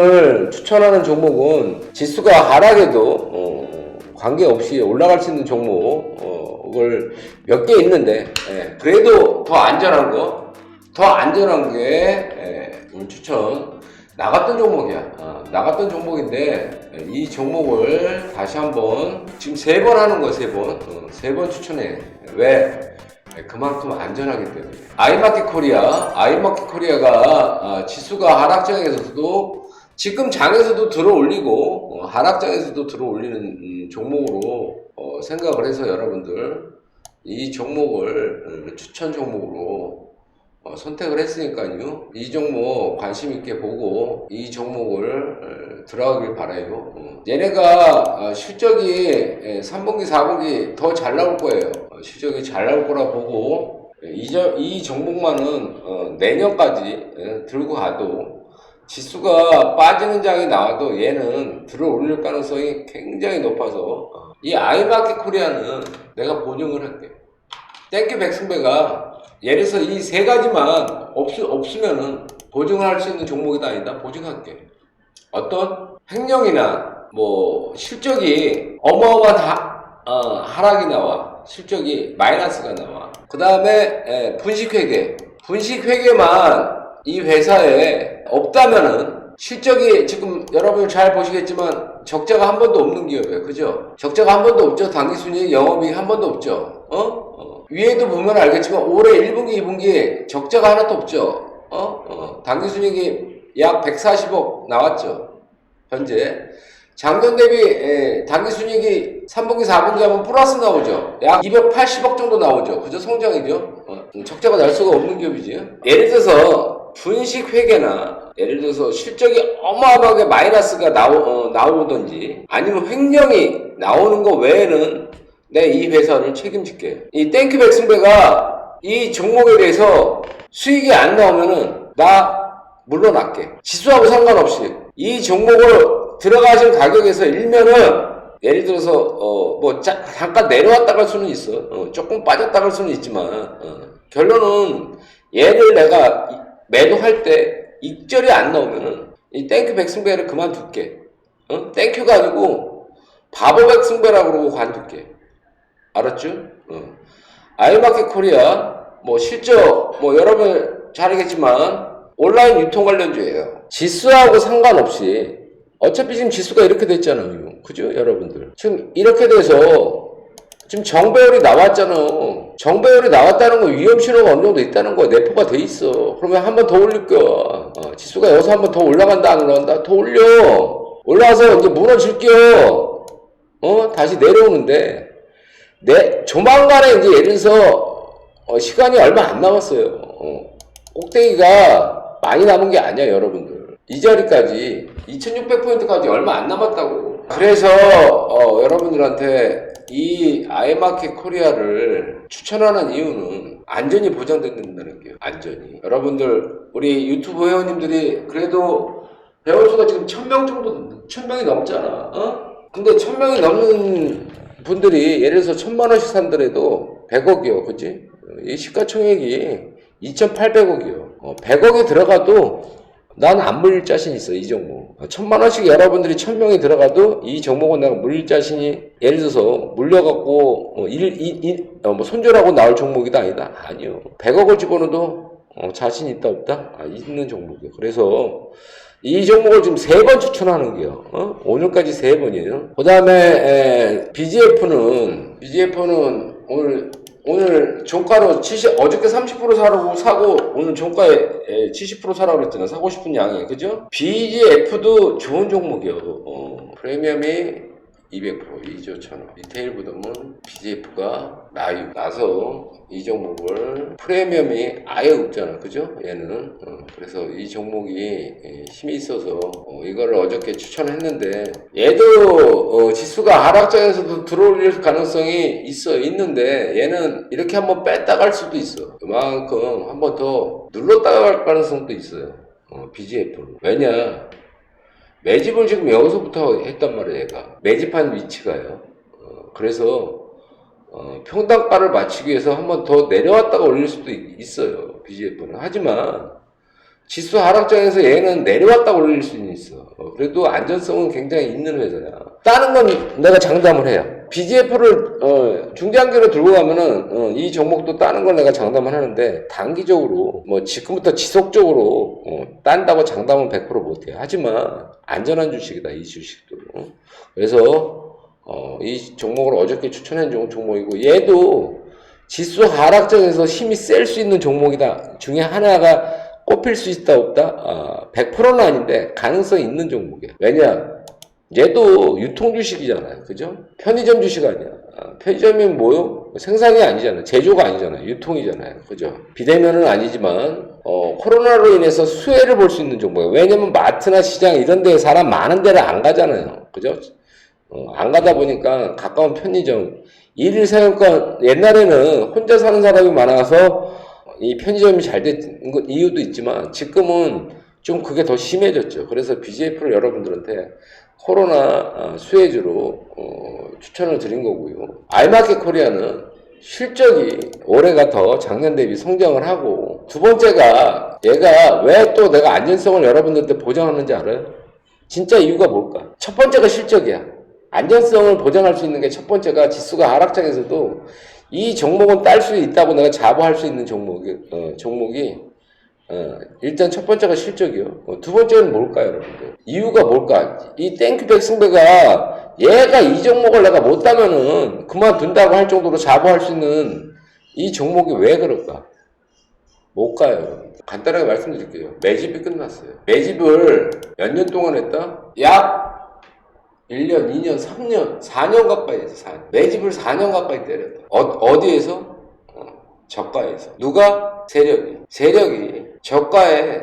오늘 추천하는 종목은 지수가 하락해도 어, 관계없이 올라갈 수 있는 종목을 몇개 있는데 예, 그래도 더 안전한 거, 더 안전한 게 예, 오늘 추천 나갔던 종목이야. 어, 나갔던 종목인데 예, 이 종목을 다시 한번 지금 세 번 하는 거야 세 번, 어, 세번 추천해. 왜? 예, 그만큼 안전하기 때문에. 아이마켓 코리아, 아이마켓 코리아가 아, 지수가 하락장에서도 지금 장에서도 들어 올리고 어, 하락장에서도 들어 올리는 음, 종목으로 어, 생각을 해서 여러분들 이 종목을 음, 추천 종목으로 어, 선택을 했으니까요. 이 종목 관심 있게 보고 이 종목을 어, 들어가길 바라요. 어. 얘네가 어, 실적이 예, 3분기, 4분기 더 잘 나올 거예요. 어, 실적이 잘 나올 거라 보고 예, 이, 저- 이 종목만은 어, 내년까지 예, 들고 가도 지수가 빠지는 장이 나와도 얘는 들어 올릴 가능성이 굉장히 높아서 어, 이 아이마켓 코리아는 내가 보증을 할게. 땡큐 백승배가 예를 들어서 이 세 가지만 없, 없으면은 보증을 할 수 있는 종목이 다 아니다. 보증할게. 어떤? 횡령이나 뭐 실적이 어마어마한 하, 어, 하락이 나와. 실적이 마이너스가 나와. 그 다음에 분식회계. 분식회계만 이 회사에 없다면은 실적이 지금 여러분 잘 보시겠지만 적자가 한 번도 없는 기업이에요 그죠 적자가 한 번도 없죠 당기순이익 영업이익 한 번도 없죠 어? 어. 위에도 보면 알겠지만 올해 1분기 2분기에 적자가 하나도 없죠 어? 어. 당기순이익이 약 140억 나왔죠 현재 작년 대비 예, 당기순이익이 3분기 4분기 하면 플러스 나오죠. 약 280억 정도 나오죠. 그죠 성장이죠. 어, 적자가 날 수가 없는 기업이지. 예를 들어서 분식 회계나 예를 들어서 실적이 어마어마하게 마이너스가 나오, 어, 나오든지 아니면 횡령이 나오는 거 외에는 내 이 회사를 책임질게. 이 땡큐 백 승배가 이 종목에 대해서 수익이 안 나오면은 나 물러날게. 지수하고 상관없이 이 종목을 들어가신 가격에서 일면은 예를 들어서 어 뭐 잠깐 내려왔다 갈 수는 있어. 어, 조금 빠졌다 갈 수는 있지만 어, 결론은 얘를 내가 이- 매도할 때 익절이 안 나오면은 이 땡큐 백승배를 그만둘게. 어? 땡큐가 아니고 바보 백승배라고 그러고 관둘게. 알았죠? 어. 아이마켓 코리아 뭐 실적 뭐 여러분 잘 알겠지만 온라인 유통 관련주예요. 지수하고 상관없이 어차피 지금 지수가 이렇게 됐잖아요. 그죠? 여러분들. 지금 이렇게 돼서 지금 정배열이 나왔잖아. 정배열이 나왔다는 건 위험 신호가 어느 정도 있다는 거야. 내포가 돼 있어. 그러면 한 번 더 올릴 거야. 어, 지수가 여기서 한 번 더 올라간다 안 올라간다? 더 올려. 올라와서 이제 무너질게요. 어? 다시 내려오는데 내 조만간에 이제 예를 들어서 어, 시간이 얼마 안 남았어요. 어, 꼭대기가 많이 남은 게 아니야, 여러분들. 이 자리까지 2,600포인트까지 얼마 안 남았다고. 그래서 어, 여러분들한테 이 아이마켓 코리아를 추천하는 이유는 안전이 보장된다는 게요. 안전이. 여러분들 우리 유튜브 회원님들이 그래도 배울 수가 지금 1000명 정도 1000명이 넘잖아. 어? 근데 1000명이 넘는 분들이 예를 들어서 천만 원씩 산더라도 100억이요, 그치? 이 시가총액이 2,800억이요. 어, 100억이 들어가도 난 안 물릴 자신 있어, 이 종목. 어, 천만 원씩 여러분들이 천 명이 들어가도 이 종목은 내가 물릴 자신이 예를 들어서 물려갖고 어, 일, 일, 일, 어, 뭐 손절하고 나올 종목이다 아니다? 아니요. 100억을 집어넣어도 어, 자신 있다 없다? 아, 있는 종목이에요. 그래서 이 종목을 지금 세 번 추천하는 게요. 어? 오늘까지 세 번이에요. 그 다음에 BGF는 BGF는 오늘 오늘 종가로 70 어저께 30% 사라고 사고 오늘 종가에 에, 70% 사라고 그랬잖아. 사고 싶은 양이 그죠? BGF도 좋은 종목이요. 어, 프리미엄이 200% 2조 천원 리테일 부dom은 BGF가 나유. 나서 이 종목을 프리미엄이 아예 없잖아. 그죠? 얘는. 어, 그래서 이 종목이 예, 힘이 있어서 어, 이거를 어저께 추천했는데 얘도 어, 지수가 하락장에서도 들어올릴 가능성이 있어 있는데 얘는 이렇게 한번 뺐다 갈 수도 있어. 그만큼 한번 더 눌렀다가 갈 가능성도 있어요. 어, BGF는 왜냐 매집을 지금 여기서부터 했단 말이에요, 얘가. 매집한 위치가요. 어, 그래서, 어, 평단가를 맞추기 위해서 한 번 더 내려왔다가 올릴 수도 있- 있어요, BGF는. 하지만, 지수 하락장에서 얘는 내려왔다 올릴 수는 있어. 어, 그래도 안전성은 굉장히 있는 회사야. 다른 건 내가 장담을 해요. BGF를 어, 중장기로 들고 가면은 어, 이 종목도 따는 걸 내가 장담을 하는데 단기적으로 뭐 지금부터 지속적으로 어, 딴다고 장담은 100% 못해요. 하지만 안전한 주식이다 이 주식도. 어. 그래서 어, 이 종목을 어저께 추천한 종- 종목이고 얘도 지수 하락장에서 힘이 셀 수 있는 종목이다. 중에 하나가 꼽힐 수 있다 없다? 아, 100%는 아닌데 가능성이 있는 종목이야. 왜냐? 얘도 유통 주식이잖아요. 그죠? 편의점 주식 아니야. 아, 편의점이 뭐요? 생산이 아니잖아요. 제조가 아니잖아요. 유통이잖아요. 그죠? 비대면은 아니지만 어, 코로나로 인해서 수혜를 볼 수 있는 종목이에요. 왜냐면 마트나 시장 이런 데 사람 많은 데를 안 가잖아요. 그죠? 어, 안 가다 보니까 가까운 편의점 일일 사용권 옛날에는 혼자 사는 사람이 많아서 이 편의점이 잘 된 이유도 있지만 지금은 좀 그게 더 심해졌죠. 그래서 BGF를 여러분들한테 코로나 아, 수혜주로 어, 추천을 드린 거고요. 아이마켓 코리아는 실적이 올해가 더 작년 대비 성장을 하고 두 번째가 얘가 왜 또 내가 안전성을 여러분들한테 보장하는지 알아요? 진짜 이유가 뭘까? 첫 번째가 실적이야. 안전성을 보장할 수 있는 게 첫 번째가 지수가 하락장에서도 이 종목은 딸 수 있다고 내가 자부할 수 있는 종목이, 어, 종목이, 어, 일단 첫 번째가 실적이요. 어, 두 번째는 뭘까요, 여러분들? 이유가 뭘까? 이 땡큐 백 승배가 얘가 이 종목을 내가 못 따면은 그만둔다고 할 정도로 자부할 수 있는 이 종목이 왜 그럴까? 못 가요. 여러분. 간단하게 말씀드릴게요. 매집이 끝났어요. 매집을 몇 년 동안 했다? 약 1년, 2년, 3년, 4년 가까이 했어. 4년. 매집을 4년 가까이 때렸다. 어, 디에서 저가에서. 누가? 세력이. 세력이 저가에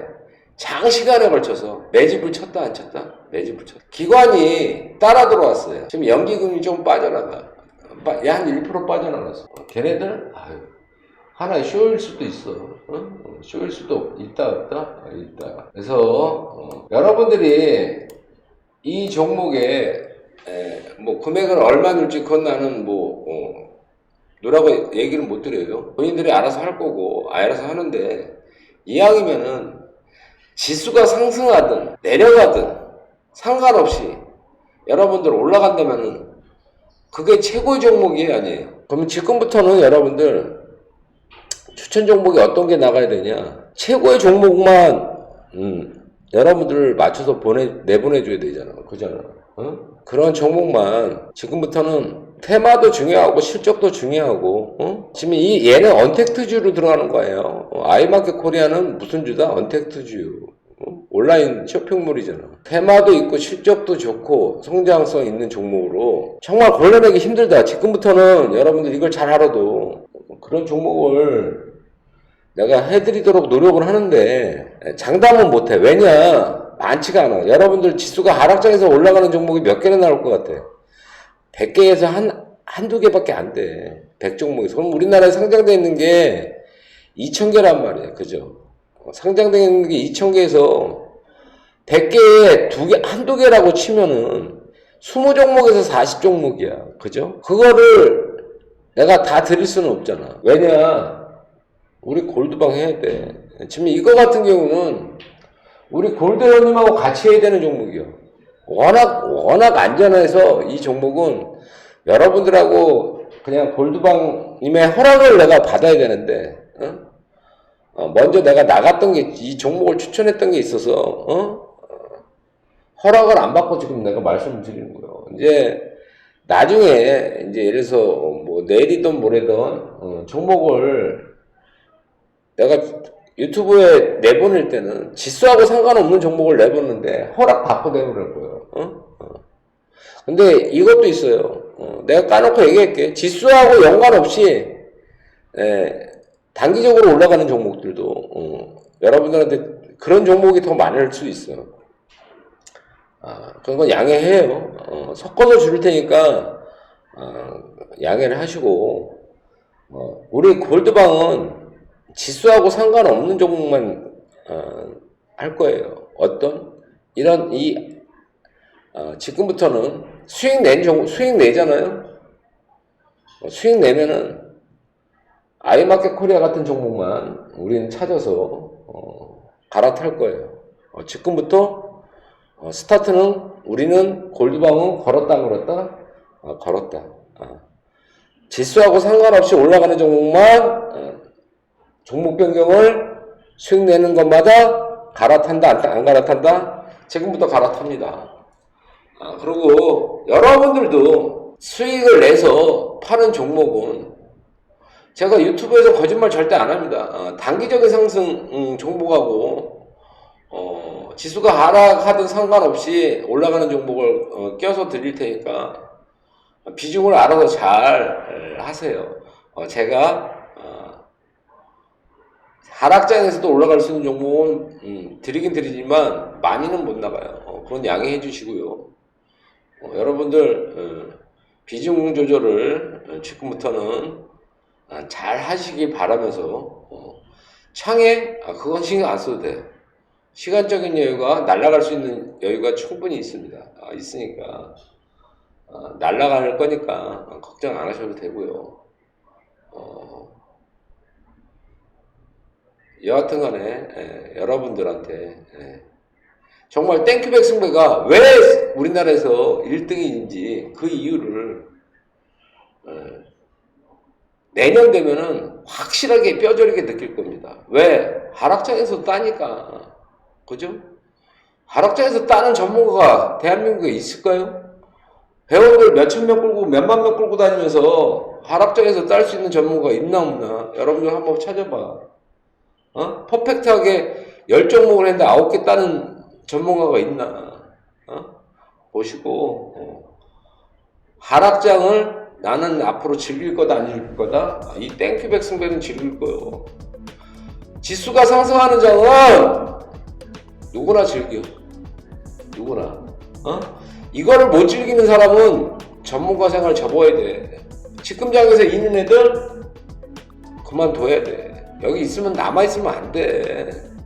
장시간에 걸쳐서 매집을 쳤다 안 쳤다? 매집을 쳤다. 기관이 따라 들어왔어요. 지금 연기금이 좀 빠져나가. 빠- 야, 한1% 빠져나갔어. 어, 걔네들, 아유, 하나의 쇼일 수도 있어. 어? 어, 쇼일 수도 있다, 없다? 아, 있다. 그래서, 어, 여러분들이 이 종목에, 에, 뭐, 금액을 얼마 줄지 그건 나는 뭐, 어, 누라고 얘기를 못 드려요. 본인들이 알아서 할 거고, 알아서 하는데, 이왕이면은, 지수가 상승하든, 내려가든, 상관없이, 여러분들 올라간다면은, 그게 최고의 종목이 아니에요. 그러면 지금부터는 여러분들, 추천 종목이 어떤 게 나가야 되냐? 최고의 종목만 음, 여러분들 맞춰서 보내 내보내줘야 되잖아, 그잖아. 어? 그런 종목만 지금부터는 테마도 중요하고 실적도 중요하고 어? 지금 이 얘는 언택트주로 들어가는 거예요. 어, 아이마켓 코리아는 무슨 주다? 언택트주. 어? 온라인 쇼핑몰이잖아. 테마도 있고 실적도 좋고 성장성 있는 종목으로 정말 골라내기 힘들다. 지금부터는 여러분들 이걸 잘 알아도 그런 종목을 내가 해드리도록 노력을 하는데 장담은 못해. 왜냐? 많지가 않아. 여러분들 지수가 하락장에서 올라가는 종목이 몇 개나 나올 것 같아? 100개에서 한, 한두 개밖에 안 돼. 100종목에서. 그럼 우리나라에 상장되어 있는 게 2,000개란 말이야. 그죠? 어, 상장되어 있는 게 2,000개에서 100개에 두 개, 한두 개라고 치면은 20종목에서 40종목이야. 그죠? 그거를 내가 다 드릴 수는 없잖아. 왜냐? 우리 골드방 해야 돼. 지금 이거 같은 경우는 우리 골드형님하고 같이 해야 되는 종목이요. 워낙, 워낙 안전해서 이 종목은 여러분들하고 그냥 골드방님의 허락을 내가 받아야 되는데, 어? 어, 먼저 내가 나갔던 게, 이 종목을 추천했던 게 있어서, 어? 허락을 안 받고 지금 내가 말씀을 드리는 거예요. 이제, 나중에, 이제 예를 들어서, 뭐, 내리든 모레든, 어, 종목을 내가 유튜브에 내보낼 때는 지수하고 상관없는 종목을 내보는데 허락 받고 내보낼 거예요. 어? 어. 근데 이것도 있어요. 어, 내가 까놓고 얘기할게. 지수하고 연관없이 에, 단기적으로 올라가는 종목들도 어, 여러분들한테 그런 종목이 더 많을 수 있어요. 아, 그런 건 양해해요. 어, 섞어서 줄 테니까 어, 양해를 하시고 어, 우리 골드방은 지수하고 상관없는 종목만 어, 할 거예요. 어떤 이런 이 어, 지금부터는 수익 낸 종, 수익 내잖아요. 어, 수익 내면은 아이마켓 코리아 같은 종목만 우리는 찾아서 어, 갈아탈 거예요. 어, 지금부터 어, 스타트는 우리는 골드방은 걸었다 안 걸었다? 어, 걸었다. 어. 지수하고 상관없이 올라가는 종목만 어, 종목 변경을 수익 내는 것마다 갈아탄다 안, 안 갈아탄다? 지금부터 갈아탑니다. 아, 그리고 여러분들도 수익을 내서 파는 종목은 제가 유튜브에서 거짓말 절대 안 합니다. 어, 단기적인 상승 음, 종목하고 어, 지수가 하락하든 상관없이 올라가는 종목을 어, 껴서 드릴 테니까 비중을 알아서 잘 하세요. 어, 제가 어, 하락장에서도 올라갈 수 있는 종목은 음, 드리긴 드리지만 많이는 못 나가요. 어, 그건 양해해 주시고요. 어, 여러분들 어, 비중 조절을 어, 지금부터는 아, 잘 하시길 바라면서 어, 창에 아, 그건 신경 안 써도 돼. 시간적인 여유가 날아갈 수 있는 여유가 충분히 있습니다. 아, 있으니까 아, 날아갈 거니까 아, 걱정 안 하셔도 되고요. 어, 여하튼 간에 예, 여러분들한테 예, 정말 땡큐백 승배가 왜 우리나라에서 1등인지 그 이유를 예, 내년 되면은 확실하게 뼈저리게 느낄 겁니다. 왜? 하락장에서 따니까. 그죠? 하락장에서 따는 전문가가 대한민국에 있을까요? 회원들 몇천 명 끌고 몇만 명 끌고 다니면서 하락장에서 딸 수 있는 전문가가 있나 없나? 여러분들 한번 찾아봐. 어? 퍼펙트하게 열 종목을 했는데 아홉 개 따는 전문가가 있나? 어? 보시고 어. 하락장을 나는 앞으로 즐길 거다 안 즐길 거다? 이 땡큐백 승배는 즐길 거요. 지수가 상승하는 장은 누구나 즐겨. 누구나. 어? 이거를 못 즐기는 사람은 전문가 생활 접어야 돼. 지금 장에서 있는 애들 그만둬야 돼. 여기 있으면 남아 있으면 안 돼.